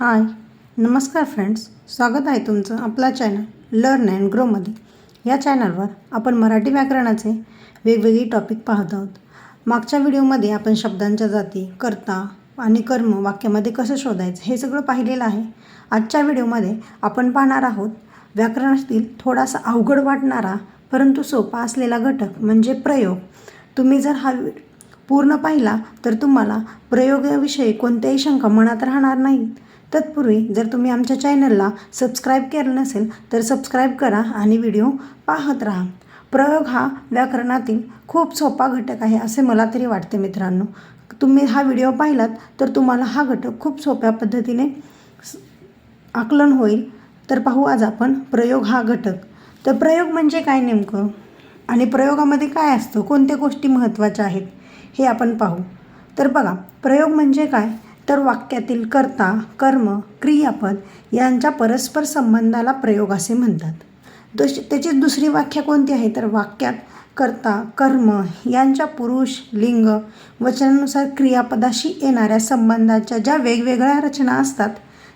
हाय. नमस्कार फ्रेंड्स. स्वागत आहे तुमचं आपला चॅनल लर्न अँड ग्रोमध्ये या चॅनलवर आपण मराठी व्याकरणाचे वेगवेगळी टॉपिक पाहत आहोत. मागच्या व्हिडिओमध्ये आपण शब्दांच्या जाती कर्ता आणि कर्म वाक्यामध्ये कसं शोधायचं हे सगळं पाहिलेलं आहे. आजच्या व्हिडिओमध्ये आपण पाहणार आहोत व्याकरणातील थोडासा अवघड वाटणारा परंतु सोपा असलेला घटक म्हणजे प्रयोग. तुम्ही जर हा पूर्ण पाहिला तर तुम्हाला प्रयोगाविषयी कोणत्याही शंका मनात राहणार नाहीत. तत्पूर्वी जर तुम्ही आमच्या चॅनलला सबस्क्राईब केलं नसेल तर सबस्क्राईब करा आणि व्हिडिओ पाहत राहा. प्रयोग हा व्याकरणातील खूप सोपा घटक आहे असे मला तरी वाटते मित्रांनो. तुम्ही हा व्हिडिओ पाहिलात तर तुम्हाला हा घटक खूप सोप्या पद्धतीने आकलन होईल. तर पाहू आज आपण प्रयोग हा घटक. तर प्रयोग म्हणजे काय नेमकं? आणि प्रयोगामध्ये काय असतं? कोणत्या गोष्टी महत्त्वाच्या आहेत? हे आपण पाहू. तर बघा प्रयोग म्हणजे काय? तर वाक्यातील कर्ता कर्म क्रियापद यांच्या परस्पर संबंधाला प्रयोग असे म्हणतात. दुस त्याची दुसरी व्याख्या कोणती आहे? तर वाक्यात कर्ता कर्म यांच्या पुरुष लिंग वचनानुसार क्रियापदाशी येणाऱ्या संबंधाच्या ज्या वेगवेगळ्या रचना असतात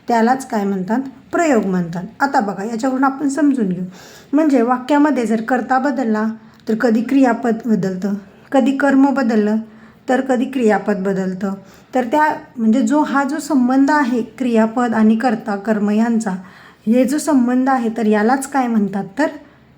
त्यालाच काय म्हणतात? प्रयोग म्हणतात. आता बघा याच्यावरून आपण समजून घेऊ. म्हणजे वाक्यामध्ये जर कर्ता बदलला तर कधी क्रियापद बदलतं? कधी कर्म बदललं? तर कधी क्रियापद बदलतं? तर त्या म्हणजे जो हा जो संबंध आहे क्रियापद आणि कर्ता कर्म यांचा हे जो संबंध आहे तर यालाच काय म्हणतात? तर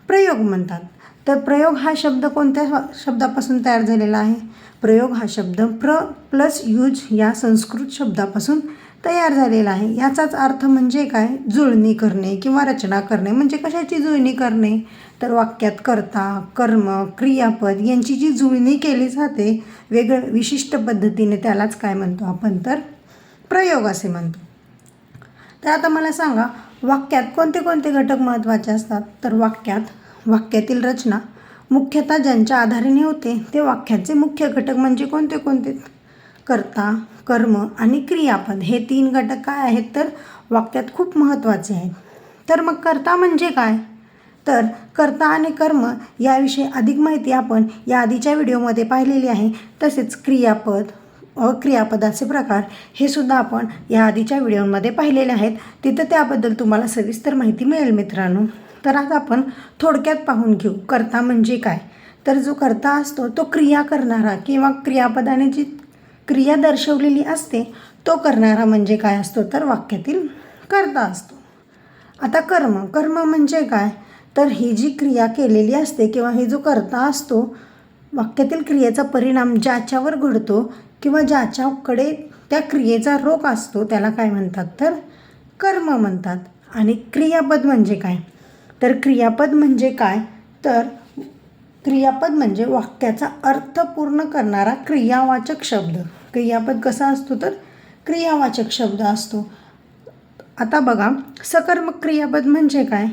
प्रयोग म्हणतात. तर प्रयोग हा शब्द कोणत्या शब्दापासून तयार झालेला आहे? प्रयोग हा शब्द प्र प्लस यूज या संस्कृत शब्दापासून तयार झालेला आहे. याचाच अर्थ म्हणजे काय? जुळणी करणे किंवा रचना करणे. म्हणजे कशाची जुळणी करणे? तर वाक्यात कर्ता कर्म क्रियापद यांची जी जुळणी केली जाते वेगळं विशिष्ट पद्धतीने त्यालाच काय म्हणतो आपण तर? प्रयोग असे म्हणतो. तर आता मला सांगा वाक्यात कोणते कोणते घटक महत्त्वाचे असतात? तर वाक्यात वाक्यातील रचना मुख्यतः ज्यांच्या आधाराने होते ते वाक्याचे मुख्य घटक म्हणजे कोणते कोणते? कर्ता कर्म आणि क्रियापद हे तीन घटक काय आहेत तर? वाक्यात खूप महत्त्वाचे आहेत. तर मग कर्ता म्हणजे काय? तर कर्ता आणि कर्म याविषयी अधिक माहिती आपण या आधीच्या व्हिडिओमध्ये पाहिलेली आहे. तसेच क्रियापद अक्रियापदाचे प्रकार हे सुद्धा आपण या आधीच्या व्हिडिओमध्ये पाहिलेले आहेत. तिथं त्याबद्दल तुम्हाला सविस्तर माहिती मिळेल मित्रांनो. तर आज आपण थोडक्यात पाहून घेऊ. कर्ता म्हणजे काय? तर जो कर्ता असतो तो क्रिया करणारा किंवा क्रियापदाने जी क्रिया दर्शवलेली असते तो करणारा म्हणजे काय असतो? तर वाक्यातील कर्ता असतो. आता कर्म. कर्म म्हणजे काय? तर ही जी क्रिया केलेली असते किंवा हे जो कर्ता असतो वाक्यातील क्रियेचा परिणाम ज्याच्यावर घडतो किंवा ज्याच्याकडे त्या क्रियेचा रोग असतो त्याला काय म्हणतात? तर कर्म म्हणतात. आणि क्रियापद म्हणजे काय? तर क्रियापद म्हणजे काय? तर क्रियापद म्हणजे वाक्याचा अर्थ पूर्ण करणारा क्रियावाचक शब्द. क्रियापद कसा असतो तर? क्रियावाचक शब्द असतो. आता बघा सकर्मक क्रियापद म्हणजे काय?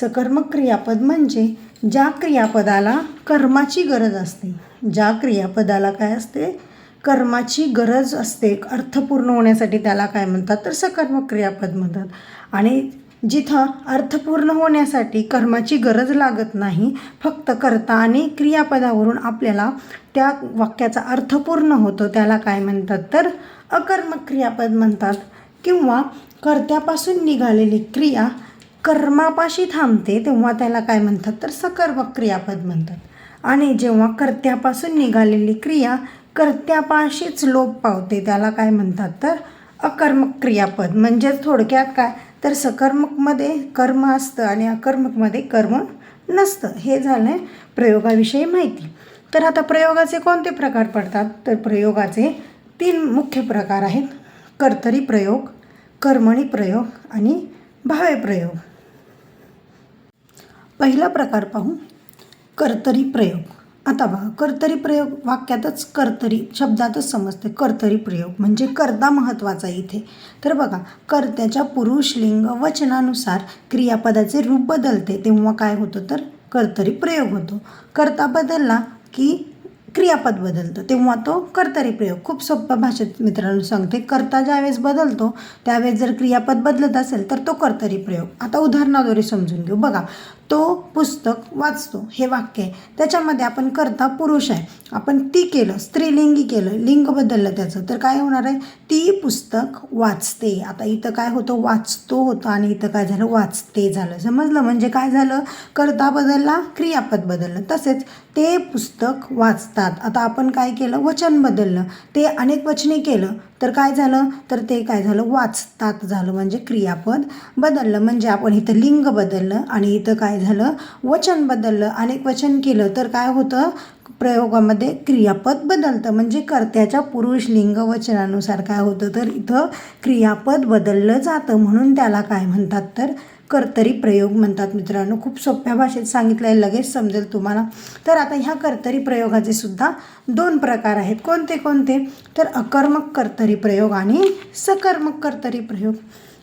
सकर्मक क्रियापद म्हणजे ज्या क्रियापदाला कर्माची गरज असते. ज्या क्रियापदाला काय असते? कर्माची गरज असते. अर्थपूर्ण होण्यासाठी त्याला काय म्हणतात? तर सकर्मक क्रियापद म्हणतात. आणि जिथं अर्थपूर्ण होण्यासाठी कर्माची गरज लागत नाही फक्त कर्ता आणि क्रियापदावरून आपल्याला त्या वाक्याचा अर्थ पूर्ण होतो त्याला काय म्हणतात? तर अकर्मक क्रियापद म्हणतात. किंवा कर्त्यापासून निघालेली क्रिया कर्मापाशी थांबते तेव्हा त्याला काय म्हणतात? तर सकर्मक क्रियापद म्हणतात. आणि जेव्हा कर्त्यापासून निघालेली क्रिया कर्त्यापाशीच लोप पावते त्याला काय म्हणतात? तर अकर्मक क्रियापद म्हणजेच थोडक्यात काय? तर सकर्मकमध्ये कर्म असतं आणि अकर्मकमध्ये कर्म नसतं. हे झालं आहे प्रयोगाविषयी माहिती. तर आता प्रयोगाचे कोणते प्रकार पडतात? तर प्रयोगाचे तीन मुख्य प्रकार आहेत. कर्तरी प्रयोग कर्मणी प्रयोग आणि भावे प्रयोग. पहिला प्रकार पाहू. कर्तरी प्रयोग. आता बघा कर्तरी प्रयोग वाक्यातच कर्तरी शब्दातच समजते. कर्तरी प्रयोग म्हणजे कर्ता महत्त्वाचा इथे. तर बघा कर्त्याच्या पुरुष लिंग वचनानुसार क्रियापदाचे रूप बदलते. तेव्हा काय होतं तर? कर्तरी प्रयोग होतो. कर्ता बदलला की क्रियापद बदलतं. तेव्हा तो कर्तरी प्रयोग. खूप सोप्या भाषेत मित्रांनो सांगते. कर्ता ज्यावेळेस बदलतो त्यावेळेस जर क्रियापद बदलत असेल तर तो कर्तरी प्रयोग. आता उदाहरणाद्वारे समजून घेऊ. बघा तो पुस्तक वाचतो. हे वाक्य आहे. त्याच्यामध्ये आपण करता पुरुष आहे. आपण ती केलं स्त्रीलिंगी केलं लिंग बदललं त्याचं तर काय होणार आहे? ती पुस्तक वाचते. आता इथं काय होतं? वाचतो होतं आणि इथं काय झालं? वाचते झालं. समजलं? म्हणजे काय झालं? करता बदलला क्रियापद बदललं. तसेच ते पुस्तक वाचतात. आता आपण काय केलं? वचन बदललं. ते अनेक वचने केलं. तर काय झालं? तर ते काय झालं? वाचतात झालं म्हणजे क्रियापद बदललं. म्हणजे आपण इथं लिंग बदललं आणि इथं काय झालं? वचन बदललं. अनेक वचन केलं तर काय होतं? प्रयोगामध्ये क्रियापद बदलतं. म्हणजे कर्त्याच्या पुरुष लिंग वचनानुसार काय होतं? तर इथं क्रियापद बदललं जातं म्हणून त्याला काय म्हणतात तर कर्तरी प्रयोग म्हणतात मित्रांनो. खूप सोप्या भाषेत सांगितलं आहे लगेच समजेल तुम्हाला. तर आता ह्या कर्तरी प्रयोगाचे सुद्धा दोन प्रकार आहेत. कोणते कोणते? तर अकर्मक कर्तरी प्रयोग आणि सकर्मक कर्तरी प्रयोग.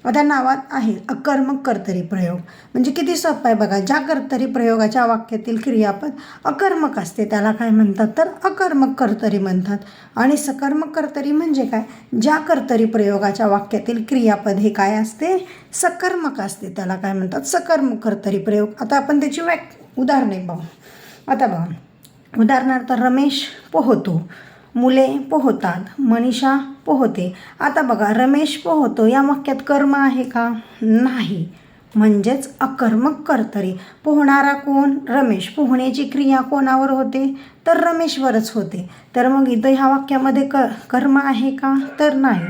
त्या नावात आहे. अकर्मक कर्तरी प्रयोग. म्हणजे किती सोपं आहे बघा. ज्या कर्तरी प्रयोगाच्या वाक्यातील क्रियापद अकर्मक असते त्याला काय म्हणतात? तर अकर्मक कर्तरी म्हणतात. आणि सकर्मक कर्तरी म्हणजे काय? ज्या कर्तरी प्रयोगाच्या वाक्यातील क्रियापद हे काय असते? सकर्मक असते. त्याला काय म्हणतात? सकर्मक कर्तरी प्रयोग. आता आपण त्याची व्याक उदाहरणे पाहू. आता बघा. उदाहरणार्थ रमेश पोहतो. मुले पोहतात मनीषा पोहते. आता बघा रमेश पोहतो या वाक्यात कर्म आहे का? नाही. म्हणजेच अकर्मक कर्तरी पोहणारा कोण? रमेश. पोहण्याची क्रिया कोणावर होते? तर रमेशवरच होते. तर मग इथं ह्या वाक्यामध्ये क कर्म आहे का? तर नाही.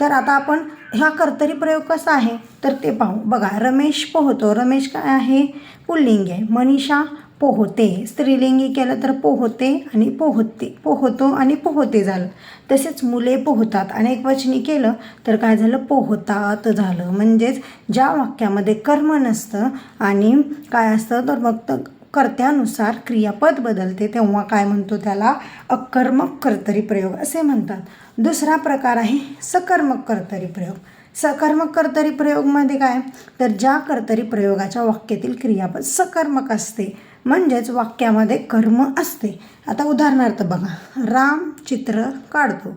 तर आता आपण ह्या कर्तरी प्रयोग कसा आहे? तर ते पाहू. बघा रमेश पोहतो. रमेश काय आहे? पुल्लिंग. आहे मनीषा पोहते. स्त्रीलिंगी केलं तर पोहते आणि पोहते. पोहतो आणि पोहते झालं. तसेच मुले पोहतात. अनेक वचनी केलं तर काय झालं? पोहतात झालं. म्हणजेच ज्या वाक्यामध्ये कर्म नसतं आणि काय असतं? तर मग कर्त्यानुसार क्रियापद बदलते. तेव्हा काय म्हणतो त्याला? अकर्मक कर्तरी प्रयोग असे म्हणतात. दुसरा प्रकार आहे सकर्मक कर्तरी प्रयोग. सकर्मक कर्तरी प्रयोगमध्ये काय? तर ज्या कर्तरी प्रयोगाच्या वाक्यातील क्रियापद सकर्मक असते म्हणजेच वाक्यामध्ये कर्म असते. आता उदाहरणार्थ बघा राम चित्र काढतो.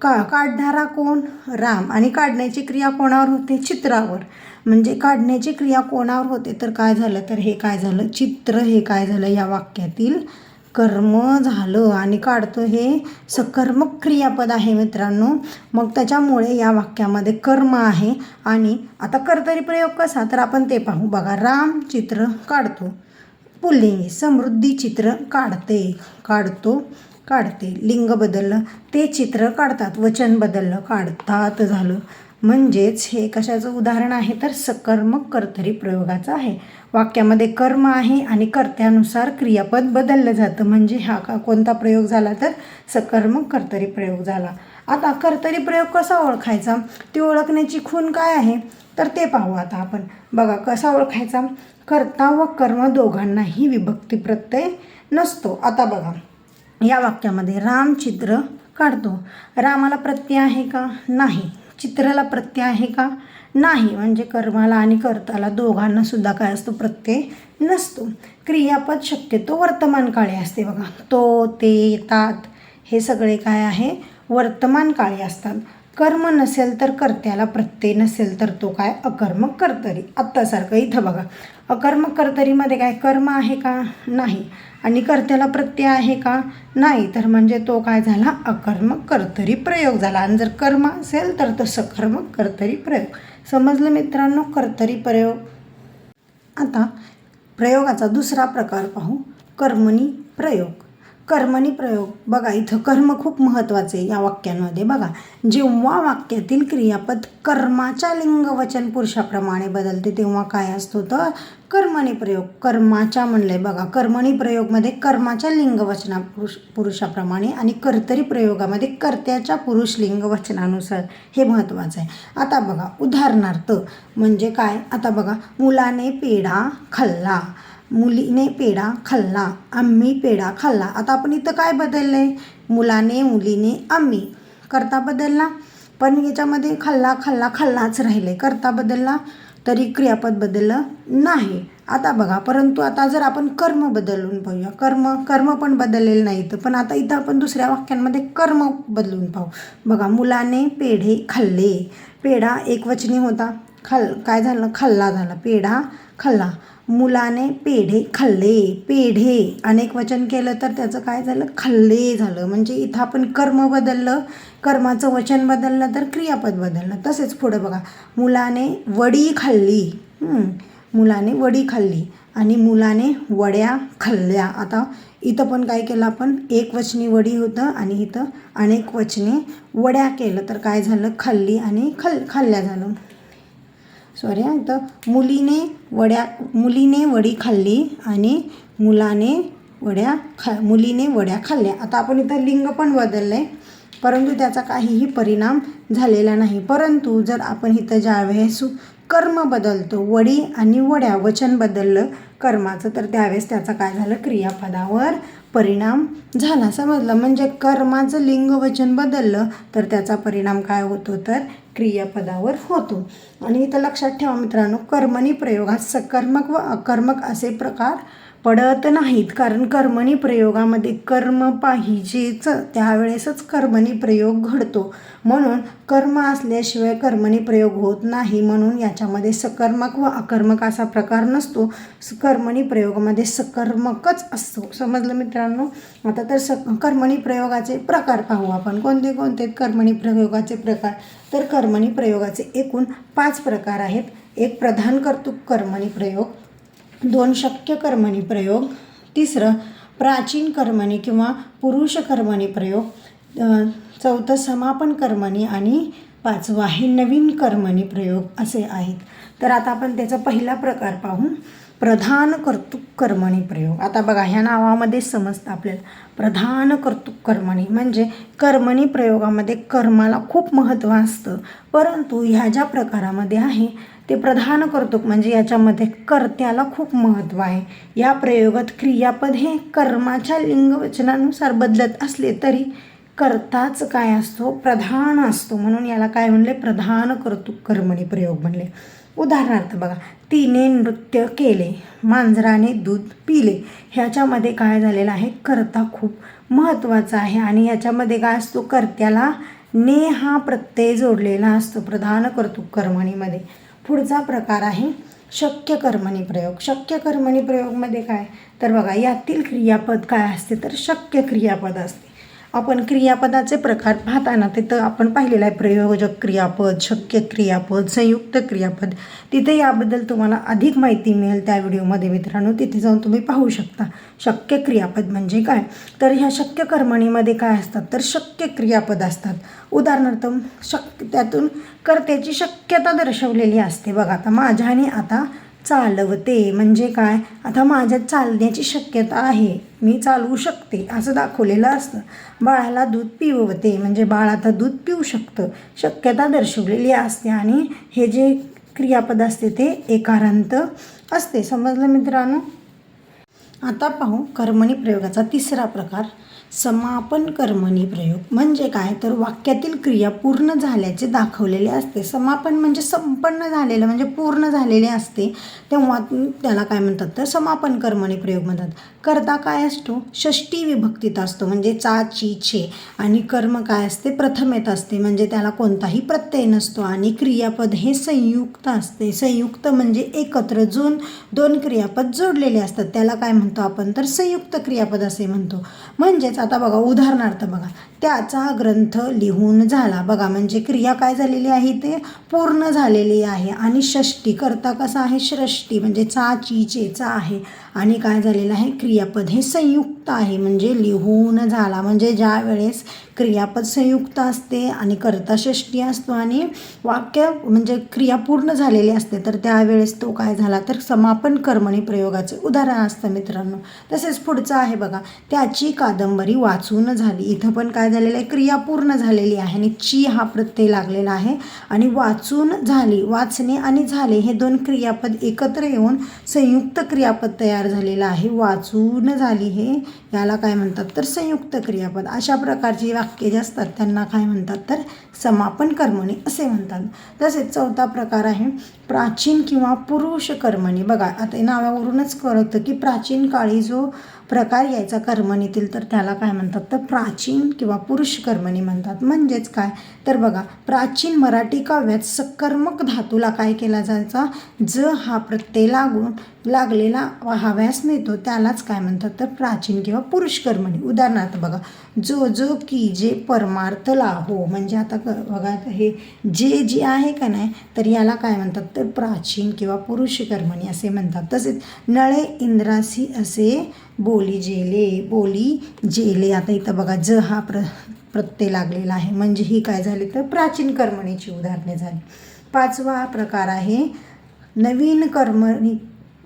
का काढणारा कोण? राम. आणि काढण्याची क्रिया कोणावर होते? चित्रावर. म्हणजे काढण्याची क्रिया कोणावर होते? तर काय झालं? तर हे काय झालं? चित्र हे काय झालं? या वाक्यातील कर्म झालं आणि काढतो हे सकर्मक क्रियापद आहे मित्रांनो. मग त्याच्यामुळे या वाक्यामध्ये कर्म आहे आणि आता कर्तरी प्रयोग कसा? तर आपण ते पाहू. बघा राम चित्र काढतो. पुल्लिंगी समृद्धी चित्र काढते. काढतो काढते. लिंग बदललं ते चित्र काढतात. वचन बदललं काढतात झालं. म्हणजेच हे कशाचं उदाहरण आहे? तर सकर्मक कर्तरी प्रयोगाचं आहे. वाक्यामध्ये कर्म आहे आणि कर्त्यानुसार क्रियापद बदललं जातं. म्हणजे हा का कोणता प्रयोग झाला तर सकर्मक कर्तरी प्रयोग झाला. आता कर्तरी प्रयोग कसा ओळखायचा? ती ओळखण्याची खूण काय आहे? तर ते पाहू आता आपण. बघा कसा ओळखायचा? कर्ता व कर्म दोघांनाही विभक्ती प्रत्यय नसतो. आता बघा या वाक्यामध्ये राम चित्र काढतो. रामाला प्रत्यय आहे का? नाही. चित्राला प्रत्यय आहे का? नाही. म्हणजे कर्माला आणि कर्ताला दोघांना सुद्धा काय असतो? प्रत्यय नसतो. क्रियापद शक्यतो वर्तमान काळी असते बघा. तो ते येतात हे सगळे काय आहे? वर्तमान काळी असतात. कर्म नसेल तर कर्त्याला प्रत्यय नसेल तर तो काय अकर्मक कर्तरी. आत्तासारखं इथं बघा. अकर्मक कर्तरीमध्ये काय कर्म आहे का? नाही. आणि कर्त्याला प्रत्यय आहे का? नाही. तर म्हणजे तो काय झाला? अकर्मक कर्तरी प्रयोग झाला. आणि जर कर्म असेल तर तो सकर्मक कर्तरी प्रयोग. समजलं मित्रांनो? कर्तरी प्रयोग. आता प्रयोगाचा दुसरा प्रकार पाहू. कर्मणी प्रयोग. कर्मणी प्रयोग. बघा इथं कर्म खूप महत्त्वाचे या वाक्यांमध्ये. बघा जेव्हा वाक्यातील क्रियापद कर्माच्या लिंगवचन पुरुषाप्रमाणे बदलते तेव्हा काय असतो तर कर्मणी प्रयोग. कर्माच्या म्हणलं आहे बघा कर्मणी प्रयोगमध्ये कर्माच्या लिंगवचना पुरुष पुरुषाप्रमाणे आणि कर्तरी प्रयोगामध्ये कर्त्याच्या पुरुष लिंगवचनानुसार हे महत्त्वाचं आहे. आता बघा उदाहरणार्थ म्हणजे काय? आता बघा मुलाने पेढा खाल्ला. मुलीने पेढा खाल्ला आम्ही पेढा खाल्ला. आता आपण इथं काय बदललं आहे मुलाने मुलीने आम्ही. करता बदलला? पण याच्यामध्ये खाल्ला खाल्ला खाल्लाच राहिले करता बदलला तरी क्रियापद बदललं नाही. आता बघा परंतु आता जर आपण कर्म बदलून पाहूया. कर्म कर्म पण बदललेलं नाही तर पण आता इथं आपण दुसऱ्या वाक्यांमध्ये कर्म बदलून पाहू. बघा मुलाने पेढे खाल्ले. पेढा एकवचनी होता. खाल काय झालं? खाल्ला झाला. पेढा खाल्ला. मुलाने पेढे खाल्ले. पेढे. अनेक वचन केलं तर त्याचं काय झालं? खाल्ले झालं. म्हणजे इथं आपण कर्म बदललं कर्माचं वचन बदललं तर क्रियापद बदललं. तसेच पुढं बघा. मुलाने वडी खाल्ली. मुलाने वडी खाल्ली आणि मुलाने वड्या खाल्ल्या. आता इथं पण काय केलं आपण? एक वचनी वडी होतं आणि इथं अनेक वचने वड्या केलं तर काय झालं? खाल्ली आणि खल खाल्ल्या झालं. सॉरी इथं मुलीने वड्या मुलीने वडी खाल्ली आणि मुलाने वड्या खा मुलीने वड्या खाल्ल्या. आता आपण इथं लिंग पण बदललं आहे परंतु त्याचा काहीही परिणाम झालेला नाही. परंतु जर आपण इथं ज्यावेळेस कर्म बदलतो वडी आणि वड्या वचन बदललं कर्माचं तर त्यावेळेस त्याचा काय झालं? क्रियापदावर परिणाम झाला. समजलं? म्हणजे कर्माचं लिंग वचन बदललं तर त्याचा परिणाम काय होतो? तर क्रियापदावर होतो. आणि इथं लक्षात ठेवा मित्रांनो कर्मणी प्रयोगात सकर्मक व अकर्मक असे प्रकार पडत नाहीत. कारण कर्मणी प्रयोगामध्ये कर्म पाहिजेच त्यावेळेसच कर्मणी प्रयोग घडतो. म्हणून कर्म असल्याशिवाय कर्मणी प्रयोग होत नाही. म्हणून याच्यामध्ये सकर्मक व अकर्मक असा प्रकार नसतो. स- कर्मणी प्रयोगामध्ये सकर्मकच असतो. समजलं मित्रांनो? आता तर स कर्मणी प्रयोगाचे प्रकार पाहू आपण. कोणते कोणते कर्मणी प्रयोगाचे प्रकार? तर कर्मणी प्रयोगाचे एकूण पाच प्रकार आहेत. एक प्रधान कर्तुक कर्मणी प्रयोग दोन शक्य कर्मणी प्रयोग तिसरं प्राचीन कर्मणी किंवा पुरुष कर्मणी प्रयोग चौथं समापन कर्मणी आणि पाचवा हे नवीन कर्मणी प्रयोग असे आहेत. तर आता आपण त्याचा पहिला प्रकार पाहू. प्रधान कर्तुक कर्मणी प्रयोग. आता बघा ह्या नावामध्ये समजतं आपल्याला. प्रधान कर्तुक कर्मणी म्हणजे कर्मणी प्रयोगामध्ये कर्माला खूप महत्त्व असतं. परंतु ह्या ज्या प्रकारामध्ये आहे ते प्रधान कर्तुक म्हणजे याच्यामध्ये कर्त्याला खूप महत्त्व आहे. या प्रयोगात क्रियापद हे कर्माच्या लिंगवचनानुसार बदलत असले तरी कर्ताच काय असतो? प्रधान असतो. म्हणून याला काय म्हणले? प्रधान कर्तुक कर्मणी प्रयोग म्हणले. उदाहरणार्थ बघा तिने नृत्य केले मांजराने दूध पिले. ह्याच्यामध्ये काय झालेलं आहे? कर्ता खूप महत्त्वाचा आहे आणि याच्यामध्ये काय असतो? कर्त्याला ने हा प्रत्यय जोडलेला असतो प्रधान कर्तुक कर्मणीमध्ये. पुढचा प्रकार आहे शक्य कर्मणी प्रयोग. शक्य कर्मणी प्रयोगमध्ये काय? तर बघा यातील क्रियापद काय असते? तर शक्य क्रियापद असते. आपण क्रियापदाचे प्रकार पाहताना तिथं आपण पाहिलेलं आहे प्रयोजक क्रियापद शक्य क्रियापद संयुक्त क्रियापद. तिथे याबद्दल तुम्हाला अधिक माहिती मिळेल त्या व्हिडिओमध्ये मित्रांनो. तिथे जाऊन तुम्ही पाहू शकता शक्य क्रियापद म्हणजे काय. तर ह्या शक्य कर्मणीमध्ये काय असतात? तर शक्य क्रियापद असतात. उदाहरणार्थ शक्य त्यातून कर्त्याची शक्यता दर्शवलेली असते. बघा आता माझ्याने आता चालवते. म्हणजे काय? आता माझ्यात चालण्याची शक्यता आहे. मी चालवू शकते असं दाखवलेलं असतं. बाळाला दूध पिवते म्हणजे बाळ आता दूध पिऊ शकतं शक्यता दर्शवलेली असते. आणि हे जे क्रियापद असते ते एकारांत असते. समजलं मित्रांनो? आता पाहू कर्मणी प्रयोगाचा तिसरा प्रकार. समापन कर्मणी प्रयोग. म्हणजे काय? तर वाक्यातील क्रिया पूर्ण झाल्याचे दाखवलेले असते. समापन म्हणजे संपन्न झालेलं म्हणजे पूर्ण झालेले असते. तेव्हा त्याला काय म्हणतात तर समापन कर्मणी प्रयोग म्हणतात. कर्ता काय असतो? षष्टी विभक्तीत असतो म्हणजे चा ची छे. आणि कर्म काय असते? प्रथमेत असते म्हणजे त्याला कोणताही प्रत्यय नसतो. आणि क्रियापद हे संयुक्त असते. संयुक्त म्हणजे एकत्र जोन दोन क्रियापद जोडलेले असतात. त्याला काय म्हणतो आपण? तर संयुक्त क्रियापद असे म्हणतो. म्हणजेच आता बघा उदाहरणार्थ बघा त्याचा ग्रंथ लिहून झाला. बघा म्हणजे क्रिया काय झालेली आहे ते? पूर्ण झालेली आहे. आणि षष्टी करता कसा आहे? श्रष्टी म्हणजे चा ची चे चा आहे. आणि काय झालेलं आहे क्रियापद हे संयुक्त आहे. म्हणजे लिहून झाला. म्हणजे ज्या वेळेस क्रियापद संयुक्त असते आणि कर्ता षष्टी असतो आणि वाक्य म्हणजे क्रिया पूर्ण झालेली असते तर त्यावेळेस तो काय झाला? तर समापन कर्मणी प्रयोगाचे उदाहरण असतं मित्रांनो. तसेच पुढचं आहे बघा. त्याची कादंबरी वाचून झाली. इथं पण काय झालेलं आहे? क्रिया पूर्ण झालेली आहे आणि ची हा प्रत्यय लागलेला आहे. आणि वाचून झाली. वाचणे आणि झाले हे दोन क्रियापद एकत्र येऊन संयुक्त क्रियापद तयार तयार झालेलं आहे. वाचून झाली हे. याला काय म्हणतात तर संयुक्त क्रियापद. अशा प्रकारची वाक्ये जे असतात त्यांना काय म्हणतात तर समापन कर्मणी असे म्हणतात. तसेच चौथा प्रकार आहे प्राचीन किंवा पुरुष कर्मणी. बघा आता नावावरूनच कळतं की प्राचीन काळी जो प्रकार यायचा कर्मणीतील तर त्याला काय म्हणतात? तर प्राचीन किंवा पुरुष कर्मणी म्हणतात. म्हणजेच काय? तर बघा प्राचीन मराठी काव्यात सकर्मक धातूला काय केला जायचा? ज हा प्रत्यय लागून लागलेला हव्यास मिळतो. त्यालाच काय म्हणतात? तर प्राचीन किंवा पुरुष कर्मणी. उदाहरणार्थ बघा जो जो की जे परमार्थ लाहो म्हणजे आता क बघा हे जे जे आहे का नाही तर याला काय म्हणतात? तर प्राचीन किंवा पुरुष कर्मणी असे म्हणतात. तसेच नळे इंद्रासी असे बोल बोली जेले बोली जेले. आता इथं बघा ज हा प्र प्रत्यय लागलेला आहे. म्हणजे ही काय झाली तर प्राचीन कर्मणीची उदाहरणे झाली. पाचवा प्रकार आहे नवीन कर्मणी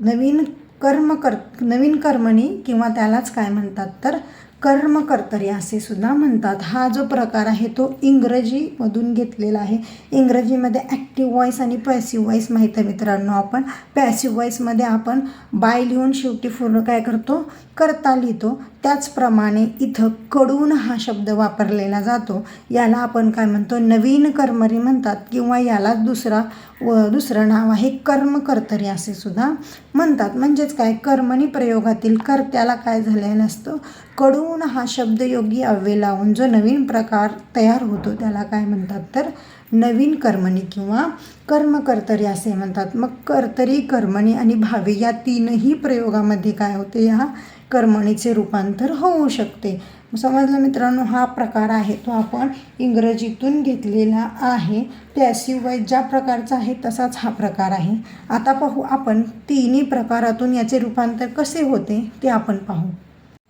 नवीन कर्म कर नवीन कर्मणी किंवा त्यालाच काय म्हणतात तर कर्मकर्तरी असे सुद्धा म्हणतात. हा जो प्रकार आहे तो इंग्रजीमधून घेतलेला आहे. इंग्रजीमध्ये ॲक्टिव्ह वॉईस आणि पॅसिव्ह व्हॉईस माहीत आहे मित्रांनो आपण. पॅसिव्ह व्हॉईसमध्ये आपण बाय लिहून शेवटी पूर्ण काय करतो? करता लिहितो. त्याचप्रमाणे इथं कडून हा शब्द वापरलेला जातो. याला आपण काय म्हणतो? नवीन कर्मरी म्हणतात किंवा याला दुसरा व दुसरं नाव आहे कर्मकर्तरी असे सुद्धा म्हणतात. म्हणजेच काय? कर्मणी प्रयोगातील कर्त्याला काय झालेलं असतं कडून हा शब्दयोगी अव्यय लावून जो नवीन प्रकार तयार होतो त्याला काय म्हणतात तर? नवीन कर्मणी किंवा कर्मकर्तरी असे म्हणतात. मग कर्तरी कर्मणी आणि भावे या तीनही प्रयोगामध्ये काय होते? ह्या कर्मणीचे रूपांतर होऊ शकते. समजलं मित्रांनो? हा प्रकार आहे तो आपण इंग्रजीतून घेतलेला आहे. त्याशिवाय ज्या प्रकारचा आहे तसाच हा प्रकार आहे. आता पाहू आपण तिन्ही प्रकारातून याचे रूपांतर कसे होते ते आपण पाहू.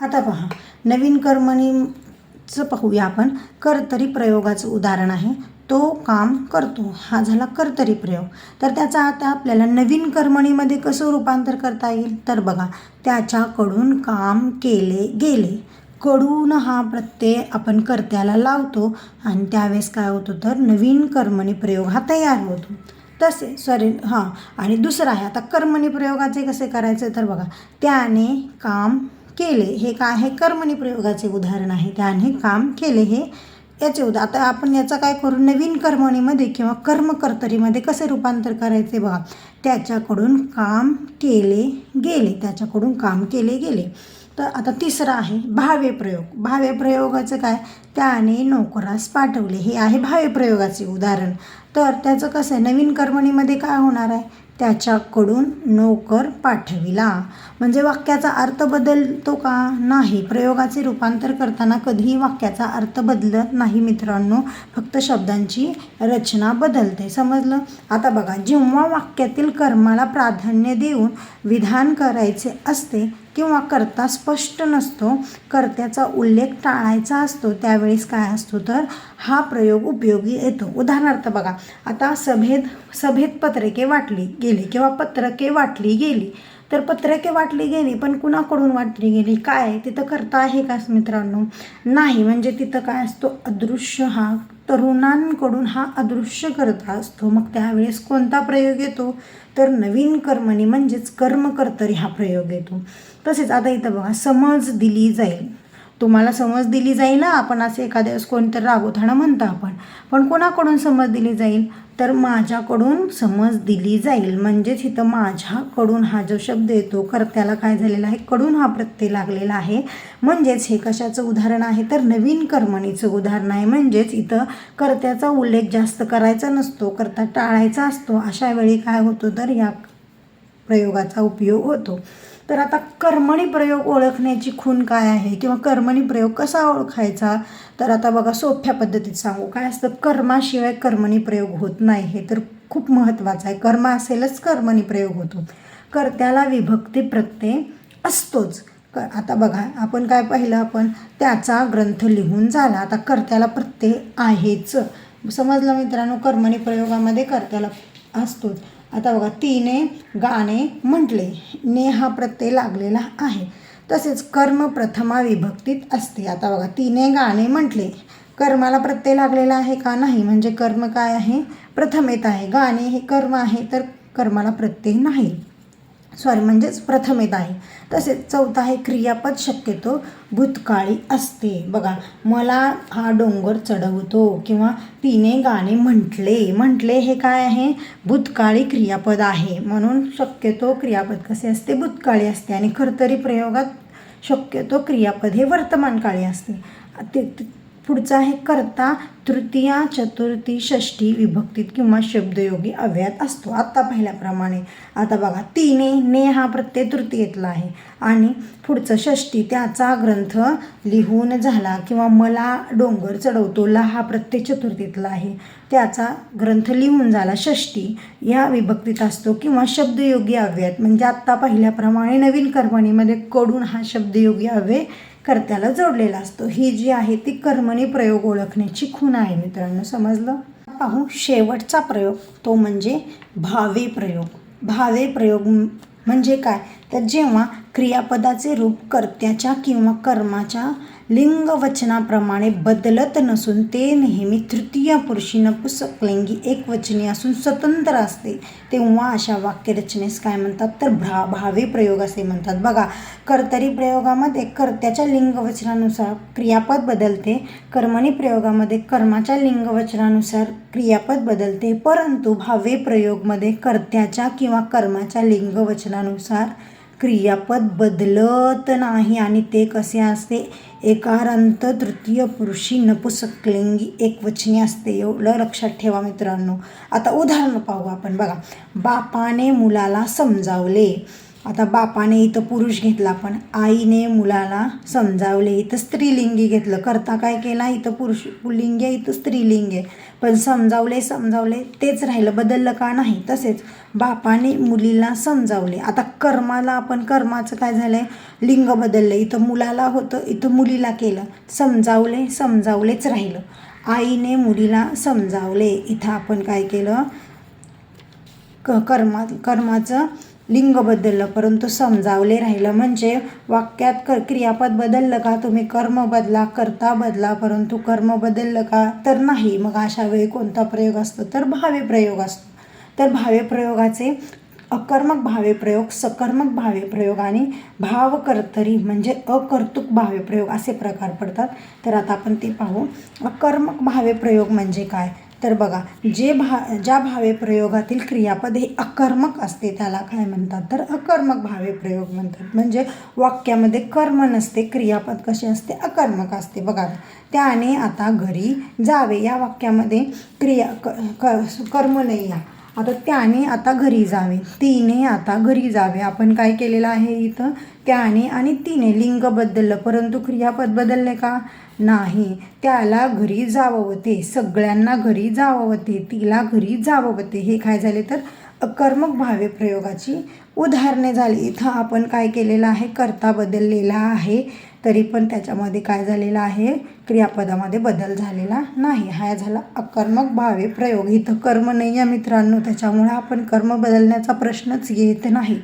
आता पहा नवीन कर्मणीचं पाहूया आपण. कर्तरी प्रयोगाचं उदाहरण आहे. तो काम करतो. हा झाला कर्तरी प्रयोग तर त्याचा आता आपल्याला नवीन कर्मणीमध्ये कसं रूपांतर करता येईल? तर बघा त्याच्याकडून काम केले गेले. कडून हा प्रत्यय आपण कर्त्याला लावतो आणि त्यावेळेस काय होतं तर नवीन कर्मणी प्रयोग हा तयार होतो. तसे सॉरी हां. आणि दुसरं आहे आता कर्मणी प्रयोगाचे कसे करायचे? तर बघा त्याने काम केले. हे काय आहे? कर्मणी प्रयोगाचे उदाहरण आहे. त्याने काम केले हे याचे उदा आता आपण याचा काय करू? नवीन कर्मणीमध्ये किंवा कर्मकर्तरीमध्ये कसे रूपांतर करायचे बघा. त्याच्याकडून काम केले गेले. त्याच्याकडून काम केले गेले. तर आता तिसरं आहे भावे प्रयोग. भावे प्रयोगाचं काय? त्याने नोकरास पाठवले. हे आहे भावे प्रयोगाचे उदाहरण. तर त्याचं कसं आहे? नवीन कर्मणीमध्ये काय होणार आहे? त्याच्याकडून नोकर पाठविला. म्हणजे वाक्याचा अर्थ बदलतो का? नाही. प्रयोगाचे रूपांतर करताना कधीही वाक्याचा अर्थ बदलत नाही मित्रांनो. फक्त शब्दांची रचना बदलते. समजलं? आता बघा जेव्हा वाक्यातील कर्माला प्राधान्य देऊन विधान करायचे असते किंवा करता स्पष्ट नसतो कर्त्याचा उल्लेख टाळायचा असतो त्यावेळेस काय असतो तर हा प्रयोग उपयोगी येतो. उदाहरणार्थ बघा आता सभेत सभेत पत्रके वाटली गेली किंवा पत्रके वाटली गेली. तर पत्रके वाटली गेली पण कुणाकडून वाटली गेली? काय? तिथं करता आहे का मित्रांनो? नाही. म्हणजे तिथं काय असतो? अदृश्य हा तरुणांकडून हा अदृश्य करता असतो. मग त्यावेळेस कोणता प्रयोग येतो? तर नवीन कर्मणी म्हणजेच कर्मकर्तरी हा प्रयोग येतो. तसेच आता इथं बघा समज दिली जाईल. तुम्हाला समज दिली जाईल ना आपण असे एखाद्या वेळेस कोणतरी रागोथाणं म्हणतो आपण. पण कोणाकडून समज दिली जाईल? तर माझ्याकडून समज दिली जाईल. म्हणजेच इथं माझ्याकडून हा जो शब्द येतो कर्त्याला काय झालेला आहे? कडून हा प्रत्यय लागलेला आहे. म्हणजेच हे कशाचं उदाहरण आहे? तर नवीन कर्मणीचं उदाहरण आहे. म्हणजेच इथं कर्त्याचा उल्लेख जास्त करायचा नसतो कर्ता टाळायचा असतो. अशा वेळी काय होतो? तर या प्रयोगाचा उपयोग होतो. तर आता कर्मणी प्रयोग ओळखण्याची खूण काय आहे किंवा कर्मणी प्रयोग कसा ओळखायचा? तर आता बघा सोप्या पद्धतीत सांगू. काय असतं? कर्माशिवाय कर्मणी प्रयोग होत नाही. हे तर खूप महत्त्वाचं आहे. कर्म असेलच कर्मणी प्रयोग होतो. कर्त्याला विभक्ती प्रत्यय असतोच. क आता बघा आपण काय पाहिलं? आपण त्याचा ग्रंथ लिहून झाला. आता कर्त्याला प्रत्यय आहेच. समजलं मित्रांनो? कर्मणी प्रयोगामध्ये कर्त्याला असतोच. आता बघा तिने गाणे म्हटले. ने हा प्रत्यय लागलेला आहे. तसेच कर्म प्रथमा विभक्तीत असते. आता बघा तिने गाणे म्हटले. कर्माला प्रत्यय लागलेला आहे का नाही? म्हणजे कर्म काय आहे? प्रथमेत आहे. गाणे हे कर्म आहे तर कर्माला प्रत्यय नाही. सॉरी म्हणजेच प्रथमेत आहे. तसेच चौथा आहे क्रियापद शक्यतो भूतकाळी असते. बघा मला हा डोंगर चढवतो किंवा तिने गाणे म्हटले. म्हटले हे काय आहे? भूतकाळी क्रियापद आहे. म्हणून शक्यतो क्रियापद कसे असते? भूतकाळी असते. आणि खरतरी प्रयोगात शक्यतो क्रियापद हे वर्तमानकाळी असते. ते- पुढचं आहे कर्ता तृतीया चतुर्थी षष्ठी विभक्तीत किंवा शब्दयोगी अव्ययात असतो. आत्ता पाहिल्याप्रमाणे. आता बघा तिने ने हा प्रत्यय तृतीयेतला आहे. आणि पुढचं षष्ठी त्याचा ग्रंथ लिहून झाला किंवा मला डोंगर चढवतो ला हा प्रत्यय चतुर्थीतला आहे. त्याचा ग्रंथ लिहून झाला षष्ठी. या विभक्तीत असतो किंवा शब्दयोगी अव्ययात. म्हणजे आत्ता पाहिल्याप्रमाणे नवीन कर्मणीमध्ये कडून हा शब्दयोगी अव्यय कर्त्याला जोडलेला असतो. ही जी आहे ती कर्मणी प्रयोग ओळखण्याची खूण आहे मित्रांनो समजलं? पाहू शेवटचा प्रयोग तो म्हणजे भावे प्रयोग. भावे प्रयोग म्हणजे काय? तर जेव्हा क्रियापदाचे रूप कर्त्याच्या किंवा कर्माच्या लिंगवचनाप्रमाणे बदलत नसून ते नेहमी तृतीय पुरुषी नपुसकलिंगी एकवचनी असून स्वतंत्र असते. तेव्हा अशा वाक्यरचनेस काय म्हणतात? तर भ्रा भावे प्रयोग असे म्हणतात. बघा कर्तरी प्रयोगामध्ये कर्त्याच्या लिंगवचनानुसार क्रियापद बदलते कर्मणी प्रयोगामध्ये कर्माच्या लिंगवचनानुसार क्रियापद बदलते परंतु भावे प्रयोगमध्ये कर्त्याच्या किंवा कर्माच्या लिंगवचनानुसार क्रियापद बदलत नाही आणि ते कसे असते? एकारांत तृतीय पुरुषी नपुसकलिंगी एकवचनी असते एवढं लक्षात ठेवा मित्रांनो. आता उदाहरण पाहू आपण. बघा बापाने मुलाला समजावले. आता बापाने इथं पुरुष घेतला पण आईने मुलाला समजावले. इथं स्त्रीलिंगी घेतलं. करता काय केला? इथं पुरुष पुल्लिंग आहे इथं स्त्रीलिंग आहे. पण समजावले समजावले तेच राहिलं. बदललं का नाही? तसेच बापाने मुलीला समजावले. आता कर्माला आपण कर्माचं काय झालं आहे लिंग बदललं. इथं मुलाला होतं इथं मुलीला केलं. समजावले समजावलेच राहिलं. आईने मुलीला समजावले. इथं आपण काय केलं? क कर्मा कर्माचं लिंग बदललं परंतु समजावले राहिलं म्हणजे वाक्यात क क्रियापद बदललं का? तुम्ही कर्म बदला कर्ता बदला परंतु कर्म बदललं का? तर नाही. मग अशा वेळी कोणता प्रयोग असतो? तर भावे प्रयोग असतो. तर भावे प्रयोगाचे अकर्मक भावे प्रयोग सकर्मक भावे प्रयोग आणि भावकर्तरी म्हणजे अकर्तुक भावे प्रयोग असे प्रकार पडतात. तर आता आपण ते पाहू. अकर्मक भावे प्रयोग म्हणजे काय? तर बघा जे भा ज्या भावे प्रयोगातील क्रियापद हे अकर्मक असते त्याला काय म्हणतात तर अकर्मक भावे प्रयोग म्हणतात. म्हणजे वाक्यामध्ये कर्म नसते क्रियापद कसे असते? अकर्मक असते. बघा त्याने आता घरी जावे. या वाक्यामध्ये क्रिया क क- कर्म नाही या आता त्याने आता घरी जावे. तिने आता घरी जावे. आपण काय केलेलं आहे इथं? त्याने आणि तिने लिंग बदललं. परंतु क्रियापद बदलले का? नाही. त्याला घरी जाववते सगळ्यांना घरी जाववते तिला घरी जाववते हे काय झाले तर अकर्मक भावे प्रयोगाची उदाहरणे झाली. इथं आपण काय केलेलं आहे? कर्ता बदललेला आहे. तरी पण त्याच्यामध्ये काय झालेलं आहे? क्रियापदामध्ये बदल झालेला नाही. हा झाला अकर्मक भावे प्रयोग. इथं कर्म नाही या मित्रांनो. त्याच्यामुळे आपण कर्म बदलण्याचा प्रश्नच येत नाही.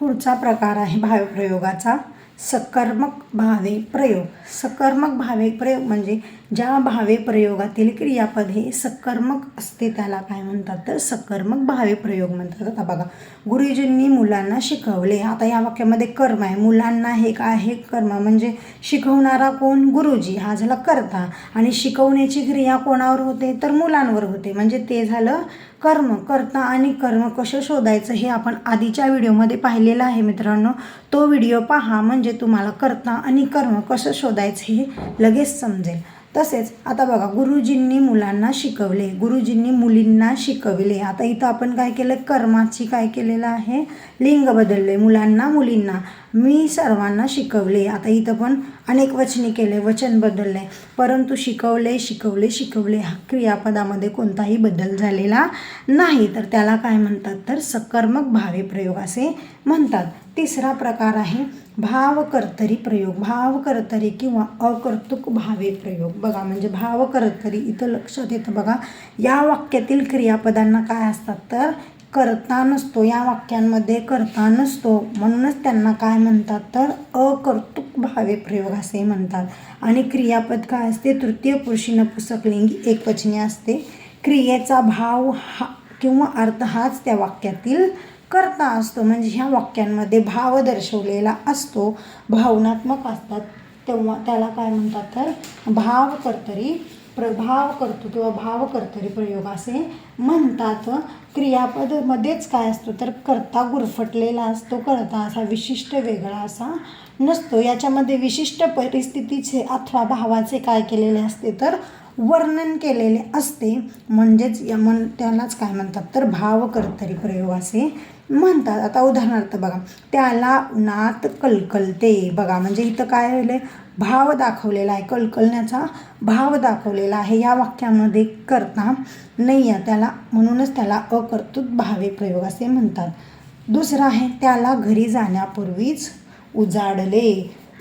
पुढचा प्रकार आहे भावप्रयोगाचा सकर्मक भावे प्रयोग. सकर्मक भावे प्रयोग म्हणजे ज्या भावे प्रयोगातील क्रियापद हे सकर्मक असते त्याला काय म्हणतात तर सकर्मक भावे प्रयोग म्हणतात. आता बघा गुरुजींनी मुलांना शिकवले. आता या वाक्यामध्ये कर्म आहे. मुलांना हे काय आहे? कर्म म्हणजे शिकवणारा कोण? गुरुजी. हा झाला कर्ता. आणि शिकवण्याची क्रिया कोणावर होते? तर मुलांवर होते. म्हणजे ते झालं कर्म. कर्ता आणि कर्म कसं शोधायचं हे आपण आधीच्या व्हिडिओमध्ये पाहिलेलं आहे मित्रांनो. तो व्हिडिओ पहा. म्हणजे तुम्हाला कर्ता आणि कर्म कसं शोधायचं हे लगेच समजेल. तसेच आता बघा गुरुजींनी मुलांना शिकवले गुरुजींनी मुलींना शिकवले. आता इथं आपण काय केलं? कर्माची काय केलेलं आहे? लिंग बदलले मुलांना मुलींना. मी सर्वांना शिकवले. आता इथं पण अनेक वचनी केले वचन बदलले. परंतु शिकवले शिकवले शिकवले हा क्रियापदामध्ये कोणताही बदल झालेला नाही. तर त्याला काय म्हणतात? तर सकर्मक भावे प्रयोग असे म्हणतात. तिसरा प्रकार आहे भावकर्तरी प्रयोग. भावकर्तरी किंवा अकर्तुक भावे प्रयोग. बघा म्हणजे भावकर्तरी इथं लक्षात येतं बघा या वाक्यातील क्रियापदांना काय असतात तर? करता नसतो. या वाक्यांमध्ये करता नसतो. म्हणूनच त्यांना काय म्हणतात तर? अकर्तुक भावे प्रयोग असे म्हणतात. आणि क्रियापद काय असते? तृतीय पुरुषी नपुसकलिंगी एकवचनी असते. क्रियेचा भाव हा किंवा अर्थ हाच त्या वाक्यातील करता असतो. म्हणजे ह्या वाक्यांमध्ये भाव दर्शवलेला असतो. भावनात्मक असतात. तेव्हा त्याला काय म्हणतात तर भाव कर्तरी प्रभाव करतो किंवा भाव कर्तरी प्रयोग असे म्हणतात. क्रियापदमध्येच काय असतो तर कर्ता गुरफटलेला असतो. कर्ता असा विशिष्ट वेगळा असा नसतो. याच्यामध्ये विशिष्ट परिस्थितीचे अथवा भावाचे काय केलेले असते तर वर्णन केलेले असते. म्हणजेच या त्यालाच काय म्हणतात तर भावकर्तरी प्रयोग असे म्हणतात. आता उदाहरणार्थ बघा त्याला उन्हात कलकलते. बघा म्हणजे इथं काय राहिले भाव दाखवलेला आहे. कलकलण्याचा भाव दाखवलेला आहे. या वाक्यामध्ये करता नाही आहे त्याला म्हणूनच त्याला अकर्तृत भावे प्रयोग असे म्हणतात. दुसरं आहे त्याला घरी जाण्यापूर्वीच उजाडले.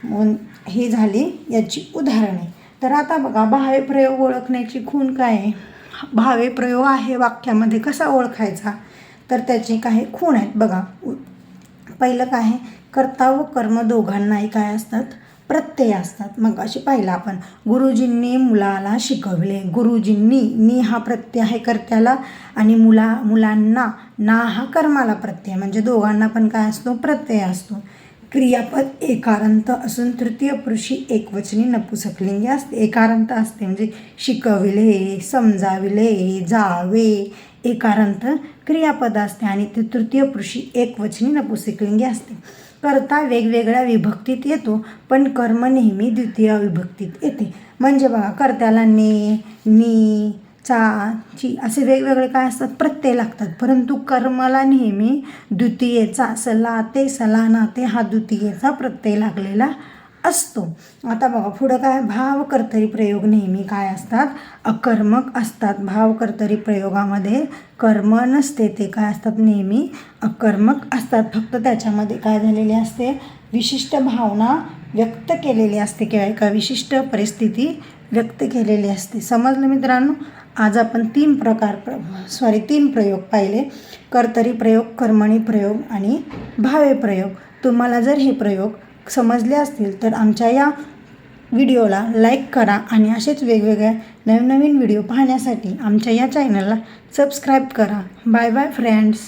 हे ही झाली याची उदाहरणे. तर आता बघा भावे प्रयोग ओळखण्याची खूण काय आहे? भावे प्रयोग आहे वाक्यामध्ये. कसा ओळखायचा? तर त्याचे काही खूण आहेत. बघा पहिलं काय आहे? कर्ता व कर्म दोघांनाही काय असतात? प्रत्यय असतात. मग अशी पाहिलं आपण. गुरुजींनी मुलाला शिकवले. गुरुजींनी नी हा प्रत्यय आहे कर्त्याला आणि मुला मुलांना ना हा कर्माला प्रत्यय. म्हणजे दोघांना पण काय असतो? प्रत्यय असतो. क्रियापद एकारांत असून तृतीय पुरुषी एकवचनी नपुसकलिंगी असते. एकारांत असते म्हणजे शिकविले समजाविले जावे एकारांत क्रियापद असते आणि ते तृतीय पुरुषी एकवचनी नपुसकलिंगी असते. कर्ता वेगवेगळ्या विभक्तीत येतो पण कर्म नेहमी द्वितीय विभक्तीत येते. म्हणजे बघा कर्त्याला ने नी चा ची असे वेगवेगळे काय असतात? प्रत्यय लागतात. परंतु कर्माला नेहमी द्वितीयेचा सला ते सला ना ते हा द्वितीयेचा प्रत्यय लागलेला असतो. आता बघा पुढं काय? भाव कर्तरी प्रयोग नेहमी काय असतात? अकर्मक असतात. भाव कर्तरी प्रयोगामध्ये कर्म नसते ते काय असतात नेहमी? अकर्मक असतात. फक्त त्याच्यामध्ये काय झालेले असते? विशिष्ट भावना व्यक्त केलेली असते किंवा एका विशिष्ट परिस्थिती व्यक्त केलेली असते. समजलं मित्रांनो? आज आपण तीन प्रकार प्र सॉरी तीन प्रयोग पाहिले. कर्तरी प्रयोग कर्मणी प्रयोग आणि भावे प्रयोग. तुम्हाला जर हे प्रयोग समजले असतील तर आमच्या या व्हिडिओला लाईक करा आणि असेच वेगवेगळ्या नवीन नवीन व्हिडिओ पाहण्यासाठी आमच्या या चॅनलला सबस्क्राईब करा. Bye bye friends.